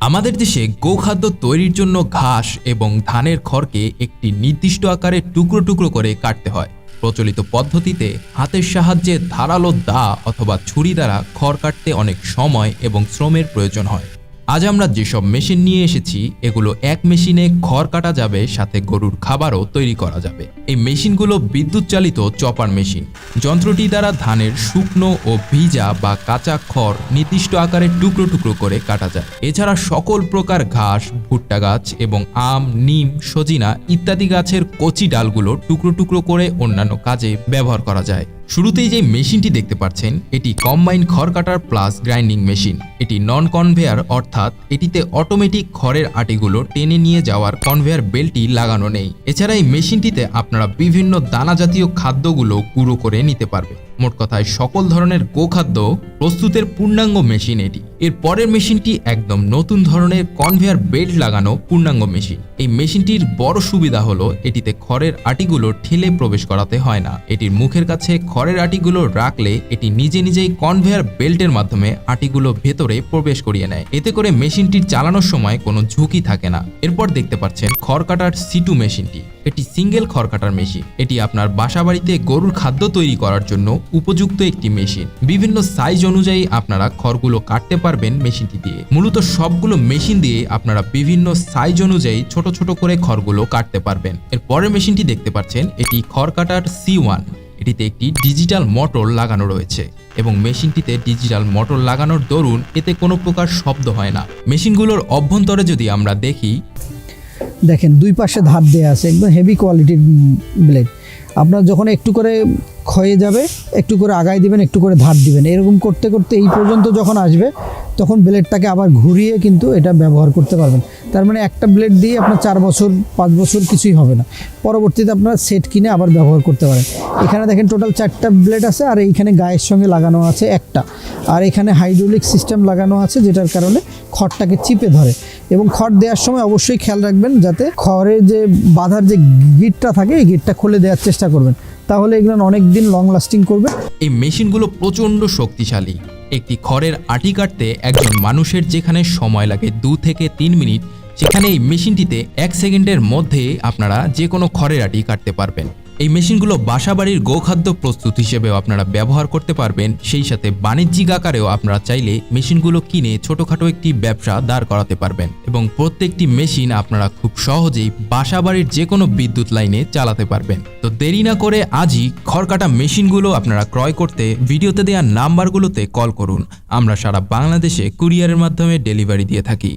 আমাদের দেশে গোখাদ্য তৈরির জন্য ঘাস এবং ধানের খড়কে একটি নির্দিষ্ট আকারে টুকরো টুকরো করে কাটতে হয়। প্রচলিত পদ্ধতিতে হাতের সাহায্যে ধারালো দা অথবা ছুরি দ্বারা খড় কাটতে অনেক সময় এবং শ্রমের প্রয়োজন হয়। আজ আমরা যেসব মেশিন নিয়ে এসেছি, এগুলো এক মেশিনে খড় কাটা যাবে, সাথে গরুর খাবারও তৈরি করা যাবে। এই মেশিনগুলো বিদ্যুৎ চালিত চপার মেশিন। যন্ত্রটি দ্বারা ধানের শুকনো ও ভিজা বা কাঁচা খড় নির্দিষ্ট আকারে টুকরো টুকরো করে কাটা যায়। এছাড়া সকল প্রকার ঘাস, ভুট্টা গাছ এবং আম, নিম, সজিনা ইত্যাদি গাছের কচি ডালগুলো টুকরো টুকরো করে অন্যান্য কাজে ব্যবহার করা যায়। শুরুতেই যে মেশিনটি দেখতে পাচ্ছেন, এটি কম্বাইন খড় কাটার প্লাস গ্রাইন্ডিং মেশিন। এটি নন কনভেয়ার অর্থাৎ এটিতে অটোমেটিক খড়ের আটিগুলো টেনে নিয়ে যাওয়ার কনভেয়ার বেল্টটি লাগানো নেই। এছাড়া এই মেশিনটিতে আপনারা বিভিন্ন দানা জাতীয় খাদ্যগুলো গুঁড়ো করে নিতে পারবে। মোট কথায় সকল ধরনের গোখাদ্য প্রস্তুতের পূর্ণাঙ্গ মেশিন এটি। এর পরের মেশিনটি একদম নতুন ধরনের কনভেয়ার বেল্ট লাগানো পূর্ণাঙ্গ মেশিন। এই মেশিনটির বড় সুবিধা হলো এটিতে খড়ের আটিগুলো ঠেলে প্রবেশ করাতে হয় না। এটির মুখের কাছে খড়ের আটিগুলো রাখলে এটি নিজে নিজেই কনভেয়ার বেল্টের মাধ্যমে আটিগুলো ভেতরে প্রবেশ করিয়ে নেয়। এতে করে মেশিনটির চালানোর সময় কোনো ঝুঁকি থাকে না। এরপর দেখতে পাচ্ছেন খড় কাটার সিটু মেশিনটি। এটি সিঙ্গেল খড় কাটার মেশিন। এটি আপনার বাসা বাড়িতে গরুর খাদ্য তৈরি করার জন্য উপযুক্ত একটি মেশিন। বিভিন্ন সাইজ অনুযায়ী আপনারা খড়গুলো কাটতে পারবেন মেশিনটি দিয়ে। মূলত সবগুলো মেশিন দিয়ে আপনারা বিভিন্ন সাইজ অনুযায়ী ছোট ছোট করে খড়গুলো কাটতে পারবেন। এর পরের মেশিনটি দেখতে পাচ্ছেন, এটি খড় কাটার সি ওয়ান এটিতে একটি ডিজিটাল মোটর লাগানো রয়েছে এবং মেশিনটিতে ডিজিটাল মোটর লাগানোর দরুন এতে কোনো প্রকার শব্দ হয় না। মেশিনগুলোর অভ্যন্তরে যদি আমরা দেখি, দেখেন দুই পাশে ধাপ দেওয়া আছে, একদম হেভি কোয়ালিটির ব্লেড আপনার যখন একটু করে ক্ষয়ে যাবে, একটু করে আগায় দিবেন, একটু করে ধার দিবেন। এরকম করতে করতে এই পর্যন্ত যখন আসবে, তখন ব্লেডটাকে আবার ঘুরিয়ে কিন্তু এটা ব্যবহার করতে পারবেন। তার মানে একটা ব্লেড দিয়ে আপনার চার বছর, পাঁচ বছর কিছুই হবে না। পরবর্তীতে আপনারা সেট কিনে আবার ব্যবহার করতে পারেন। এখানে দেখেন টোটাল চারটা ব্লেড আছে, আর এইখানে গায়ের সঙ্গে লাগানো আছে একটা। আর এখানে হাইড্রোলিক সিস্টেম লাগানো আছে, যেটার কারণে খড়টাকে চিপে ধরে। এবং খড় দেওয়ার সময় অবশ্যই খেয়াল রাখবেন, যাতে খড়ের যে বাঁধার যে গিটটা থাকে, এই গিটটা খুলে দেওয়ার চেষ্টা করবেন। তাহলে এগুলো অনেক দিন লং লাস্টিং করবে। এই মেশিনগুলো প্রচণ্ড শক্তিশালী। একটি খড়ের আটি কাটতে একজন মানুষের যেখানে সময় লাগে দু থেকে তিন মিনিট, সেখানে এই মেশিনটিতে এক সেকেন্ডের মধ্যে আপনারা যে কোনো খড়ের আটি কাটতে পারবেন। এই মেশিনগুলো বাসাবাড়ির গোখাদ্য প্রস্তুত হিসেবেও আপনারা ব্যবহার করতে পারবেন। সেই সাথে বাণিজ্যিক আকারেও আপনারা চাইলে মেশিনগুলো কিনে ছোটোখাটো একটি ব্যবসা দাঁড় করাতে পারবেন এবং প্রত্যেকটি মেশিন আপনারা খুব সহজেই বাসাবাড়ির যে কোনো বিদ্যুৎ লাইনে চালাতে পারবেন। তো দেরি না করে আজই খড়কাটা মেশিনগুলো আপনারা ক্রয় করতে ভিডিওতে দেওয়া নাম্বারগুলোতে কল করুন। আমরা সারা বাংলাদেশে কুরিয়ারের মাধ্যমে ডেলিভারি দিয়ে থাকি।